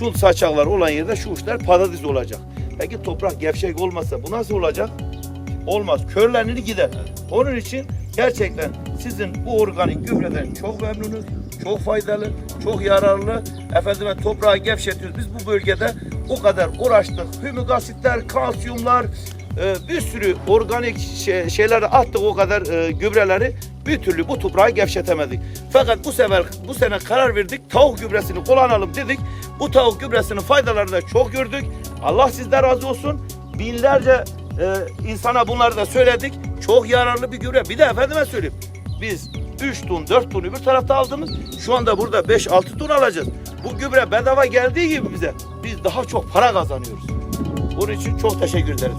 şu saçaklar olan yerde şu uçlar patates olacak. Peki toprak gevşek olmasa bu nasıl olacak? Olmaz. Körlenir gider. Onun için gerçekten sizin bu organik gübreden çok memnunuz. Çok faydalı, çok yararlı. Efendime toprağı gevşetiyoruz. Biz bu bölgede o kadar uğraştık. Hümik asitler, kalsiyumlar, bir sürü organik şey, şeyleri attık o kadar e, gübreleri bir türlü bu toprağı gevşetemedik. Fakat bu sefer bu sene karar verdik tavuk gübresini kullanalım dedik. Bu tavuk gübresinin faydalarını da çok gördük. Allah sizden razı olsun. Binlerce e, insana bunları da söyledik. Çok yararlı bir gübre. Bir de efendime söyleyeyim. Biz 3 ton 4 ton öbür tarafta aldığımız şu anda burada 5-6 ton alacağız. Bu gübre bedava geldiği gibi bize biz daha çok para kazanıyoruz. Bunun için çok teşekkür ederim.